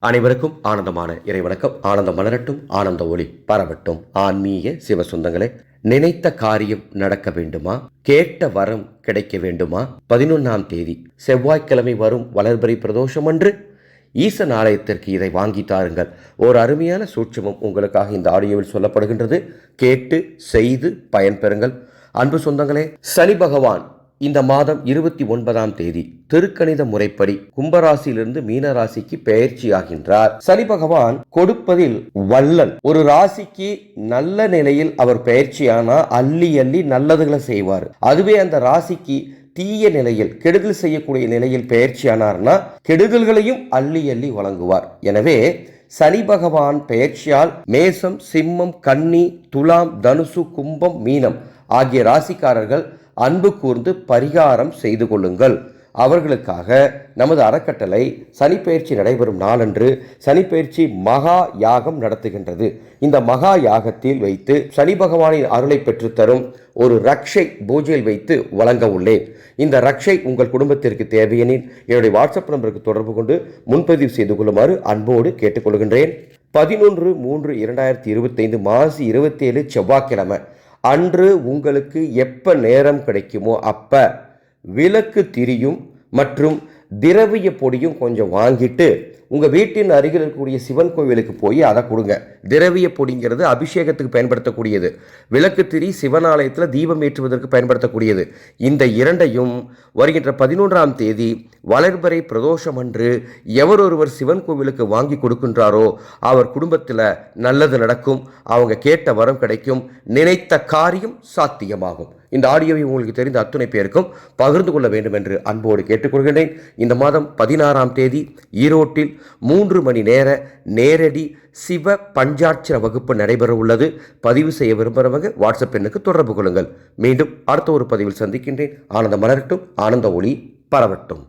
அனைவருக்கும் ஆனந்தமான இறைவணக்கம். ஆனந்தம் மலரட்டும் ஆனந்த ஒளி பரவட்டும். ஆன்மீக சிவ சொந்தங்களே நினைத்த காரியம் நடக்க வேண்டுமா? கேட்ட வரம் கிடைக்க வேண்டுமா? பதினொன்னாம் தேதி செவ்வாய்க்கிழமை வரும் வளர்பறை பிரதோஷம் அன்று ஈசன் ஆலயத்திற்கு இதை வாங்கி தாருங்கள். ஒரு அருமையான சூட்சமம் உங்களுக்காக இந்த ஆடியோவில் சொல்லப்படுகின்றது. கேட்டு செய்து பயன்பெறுங்கள். அன்பு சொந்தங்களே சனி பகவான் இந்த மாதம் இருபத்தி ஒன்பதாம் தேதி திருக்கணித முறைப்படி கும்பராசியிலிருந்து மீன ராசிக்கு பெயர்ச்சியாகின்றார். சனி பகவான் கொடுப்பதில் வள்ளல் ஒரு ராசிக்கு நல்ல நிலையில் அவர் பெயர்ச்சியானா அள்ளி அள்ளி நல்லதுகளை செய்வார். அதுவே அந்த ராசிக்கு தீய நிலையில் கெடுதல் செய்யக்கூடிய நிலையில் பெயர்ச்சியானார்னா கெடுதல்களையும் அள்ளி அள்ளி வழங்குவார். எனவே சனி பகவான் பெயர்ச்சியால் மேசம் சிம்மம் கன்னி துலாம் தனுசு கும்பம் மீனம் ஆகிய ராசிக்காரர்கள் அன்பு கூர்ந்து பரிகாரம் செய்து கொள்ளுங்கள். அவர்களுக்காக நமது அறக்கட்டளை சனிப்பெயர்ச்சி நடைபெறும் நாளன்று சனிப்பெயர்ச்சி மகா யாகம் நடத்துகின்றது. இந்த மகா யாகத்தில் வைத்து சனி பகவானின் அருளை பெற்றுத்தரும் ஒரு ரக்ஷை பூஜையில் வைத்து வழங்க உள்ளேன். இந்த ரக்ஷை உங்கள் குடும்பத்திற்கு தேவையெனில் என்னுடைய வாட்ஸ்அப் நம்பருக்கு தொடர்பு கொண்டு முன்பதிவு செய்து கொள்ளுமாறு அன்போடு கேட்டுக்கொள்கின்றேன். பதினொன்று மூன்று இரண்டாயிரத்தி இருபத்தைந்து மாசி இருபத்தேழு செவ்வாய்க்கிழமை. அன்று உங்களுக்கு எப்போ நேரம் கிடைக்குமோ அப்போ விளக்கு திரியும் மற்றும் திரவிய பொடியும் கொஞ்சம் வாங்கிட்டு உங்கள் வீட்டின் அருகில் இருக்கக்கூடிய சிவன் கோவிலுக்கு போய் அதை கொடுங்க. திரவிய பொடிங்கிறது அபிஷேகத்துக்கு பயன்படுத்தக்கூடியது. விளக்கு திரி சிவனாலயத்தில் தீபம் ஏற்றுவதற்கு பயன்படுத்தக்கூடியது. இந்த இரண்டையும் வருகின்ற பதினொன்றாம் தேதி வளர்பறை பிரதோஷம் அன்று எவர் ஒருவர் சிவன் கோவிலுக்கு வாங்கி கொடுக்கின்றாரோ அவர் குடும்பத்தில் நல்லது நடக்கும். அவங்க கேட்ட வரம் கிடைக்கும். நினைத்த காரியம் சாத்தியமாகும். இந்த ஆடியோவை உங்களுக்கு தெரிந்த அத்துணை பேருக்கும் பகிர்ந்து கொள்ள வேண்டும் என்று அன்போடு கேட்டுக்கொள்கின்றேன். இந்த மாதம் பதினாறாம் தேதி ஈரோட்டில் மூன்று மணி நேர நேரடி சிவ பஞ்சாட்சர வகுப்பு நடைபெற உள்ளது. பதிவு செய்ய விரும்புகிறவங்க வாட்ஸ்அப் எண்ணுக்கு தொடர்பு கொள்ளுங்கள். மீண்டும் அடுத்த ஒரு பதிவில் சந்திக்கின்றேன். ஆனந்த மலரட்டும் ஆனந்த ஒளி பரவட்டும்.